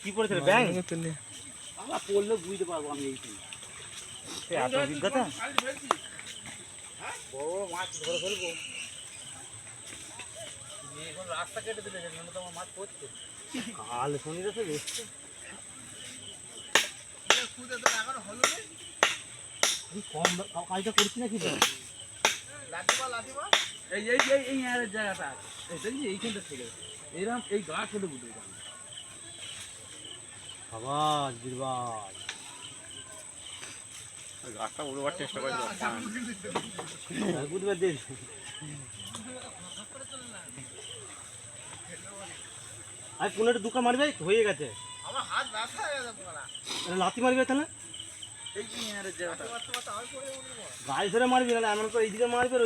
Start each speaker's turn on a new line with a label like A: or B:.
A: কি পড়েছে রে ব্যাং
B: তুলে
A: আমরা পড়লে বুঝতে পারবো আমি এই এত অভিজ্ঞতা বড় বড় মাছ ধরে ফেলবো এখন রাস্তা কেটে দিলে যেখানে তো আমার মাছ পড়ছে কাল শনি রেখে এসছে তুই কম কাজটা করছি নাকি
C: এই এই এই এই আর জায়গাটা এটা যে এইখানটা থেকে এরকম এই গাছ হতে বুঝতে পারবে
A: আবার বীরবাল।
B: গাছটা উড়বার চেষ্টা করে
A: বুধবার দিন। আর কোনো একটা দুকা মারবে হয়ে গেছে।
C: আমার হাত ব্যথা হয়ে গেছে
A: লাথি মারবে তাহলে? গাছ ধরে মারবি না এমন করে এইদিকে মারবে